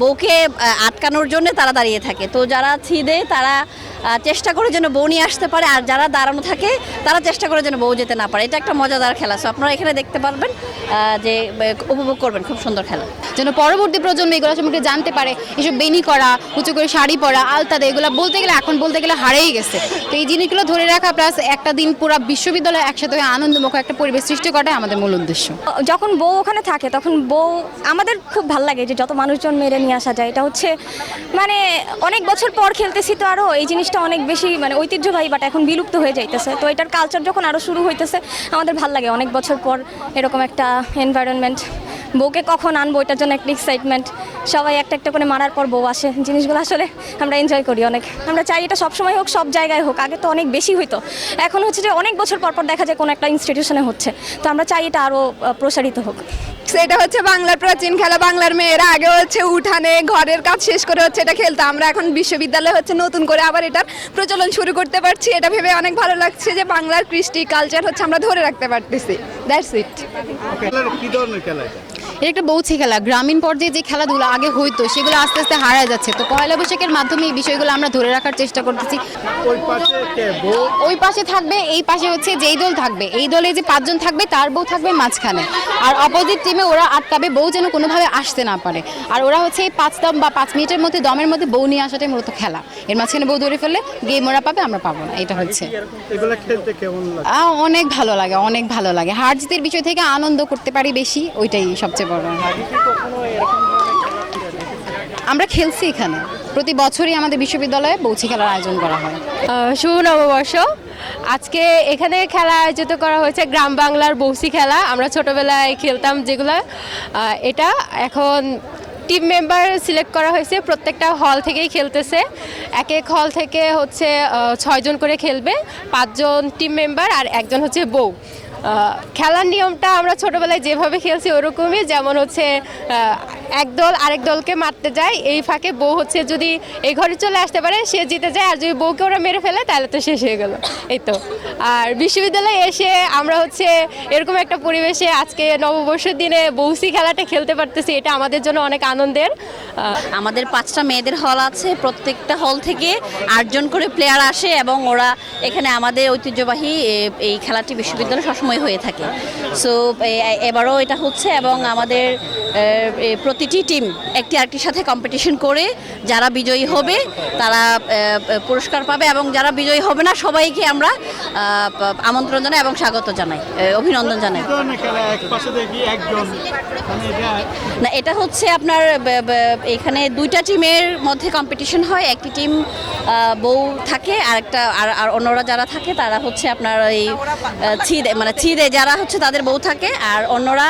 বউকে আটকানোর জন্য তারা দাঁড়িয়ে থাকে। তো যারা ছিদে, তারা চেষ্টা করে যেন বউ নিয়ে আসতে পারে, আর যারা দাঁড়ানো থাকে, তারা চেষ্টা করে যেন বউ যেতে না পারে। এটা একটা মজাদার খেলা। সো আপনারা এখানে দেখতে পারবেন যে উপভোগ করবেন। খুব সুন্দর খেলা। যেন পরবর্তী প্রজন্ম এগুলো সম্পর্কে জানতে পারে। এসব বেনি করা, উঁচু করে শাড়ি পরা আলতা দেয় এগুলো বলতে গেলে, এখন বলতে গেলে হারিয়ে গেছে। তো এই জিনিসগুলো ধরে রাখা, প্লাস একটা দিন পুরো বিশ্ববিদ্যালয় একসাথে হয়ে আনন্দমুখ একটা পরিবেশ সৃষ্টি করাই আমাদের মূল উদ্দেশ্য। যখন বউ ওখানে থাকে, তখন বউ, আমাদের খুব ভালো লাগে যে যত মানুষজন মেরে নিয়ে আসা যায়, এটা হচ্ছে মানে অনেক বছর পর খেলতেছি তো আরও এই জিনিসটা অনেক বেশি মানে ঐতিহ্যবাহী বাট এখন বিলুপ্ত হয়ে যাইতেছে। তো এটার কালচার যখন আরও শুরু হইতেছে, আমাদের ভালো লাগে অনেক বছর পর এরকম একটা এনভায়রনমেন্ট বউকে কখন আনব এটার জন্য একটা এক্সাইটমেন্ট সবাই একটা একটা করে মারার পর বউ আসে। জিনিসগুলো আসলে আমরা এনজয় করি অনেক। আমরা চাই এটা সবসময় হোক সব জায়গায় হোক। আগে তো অনেক বেশি হইতো। এখন হচ্ছে যে অনেক বছর পর পর দেখা যায় কোনো একটা ইনস্টিটিউশনে হচ্ছে। তো আমরা চাই এটা আরও প্রসারিত হোক। সেটা হচ্ছে বাংলার প্রাচীন খেলা। বাংলার মেয়েরা আগে হচ্ছে উঠানে ঘরের কাজ শেষ করে হচ্ছে এটা খেলতো। আমরা এখন বিশ্ববিদ্যালয়ে হচ্ছে নতুন করে আবার এটার প্রচলন শুরু করতে পারছি। এটা ভেবে অনেক ভালো লাগছে যে বাংলার কৃষ্টি কালচার হচ্ছে আমরা ধরে রাখতে পারতেছি। দ্যাটস ইট কি ধরনের খেলা এটা একটা বৌছি খেলা। গ্রামীণ পর্যায়ে যে খেলাধুলো আগে হইতো সেগুলো আস্তে আস্তে হারায় যাচ্ছে। তো পয়লা বৈশাখের মাধ্যমে এই বিষয়গুলো আমরা ধরে রাখার চেষ্টা করতেছি। ওই পাশে থাকবে এই পাশে হচ্ছে যেই দল থাকবে। এই দলে যে পাঁচজন থাকবে তার বউ থাকবে মাঝখানে। আর অপোজিট টিমে ওরা আটকাবে বউ যেন কোনোভাবে আসতে না পারে। আর ওরা হচ্ছে এই পাঁচ দম বা পাঁচ মিনিটের মধ্যে দমের মধ্যে বউ নিয়ে আসাটাই মূলত খেলা। এর মাঝখানে বউ ধরে ফেললে গেম ওরা পাবে আমরা পাবো না। এটা হচ্ছে। অনেক ভালো লাগে অনেক ভালো লাগে। হার জিতের বিষয় থেকে আনন্দ করতে পারি বেশি ওইটাই সবচেয়ে আমরা খেলছি এখানে। প্রতি বছরই আমাদের বিশ্ববিদ্যালয়ে বৌছি খেলার আয়োজন করা হয়। শুভ নববর্ষ। আজকে এখানে খেলা আয়োজিত করা হয়েছে গ্রাম বাংলার বৌসি খেলা। আমরা ছোটবেলায় খেলতাম যেগুলো। এটা এখন টিম মেম্বার সিলেক্ট করা হয়েছে। প্রত্যেকটা হল থেকেই খেলতেছে। এক এক হল থেকে হচ্ছে ছয়জন করে খেলবে। পাঁচজন টিম মেম্বার আর একজন হচ্ছে বউ। খেলার নিয়মটা আমরা ছোটবেলায় যেভাবে খেলছি ওরকমই যেমন হচ্ছে এক দল আরেক দলকে মারতে যায় এই ফাঁকে বউ হচ্ছে যদি এই ঘরে চলে আসতে পারে সে জিতে যায় আর যদি বউকে ওরা মেরে ফেলে তাহলে তো শেষ হয়ে গেল। এই তো। আর বিশ্ববিদ্যালয়ে এসে আমরা হচ্ছে এরকম একটা পরিবেশে আজকে নববর্ষের দিনে বৌসি খেলাটা খেলতে পারতেছি এটা আমাদের জন্য অনেক আনন্দের। আমাদের পাঁচটা মেয়েদের হল আছে প্রত্যেকটা হল থেকে আটজন করে প্লেয়ার আসে এবং ওরা এখানে আমাদের ঐতিহ্যবাহী এই খেলাটি বিশ্ববিদ্যালয়ে সবসময় হয়ে থাকে। সো এবারও এটা হচ্ছে এবং আমাদের এ, প্রতিটি টিম একটি আরেকটির সাথে কম্পিটিশন করে যারা বিজয়ী হবে তারা পুরস্কার পাবে এবং যারা বিজয়ী হবে না সবাইকে আমরা আমন্ত্রণ জানাই এবং স্বাগত জানাই অভিনন্দন জানাই। মানে না এটা হচ্ছে আপনার এখানে দুইটা টিমের মধ্যে কম্পিটিশন হয়। একটি টিম বউ থাকে আর একটা আর আর অন্যরা যারা থাকে তারা হচ্ছে আপনার এই আহ, ছিদে মানে ছিদে যারা হচ্ছে তাদের বউ থাকে আর অন্যরা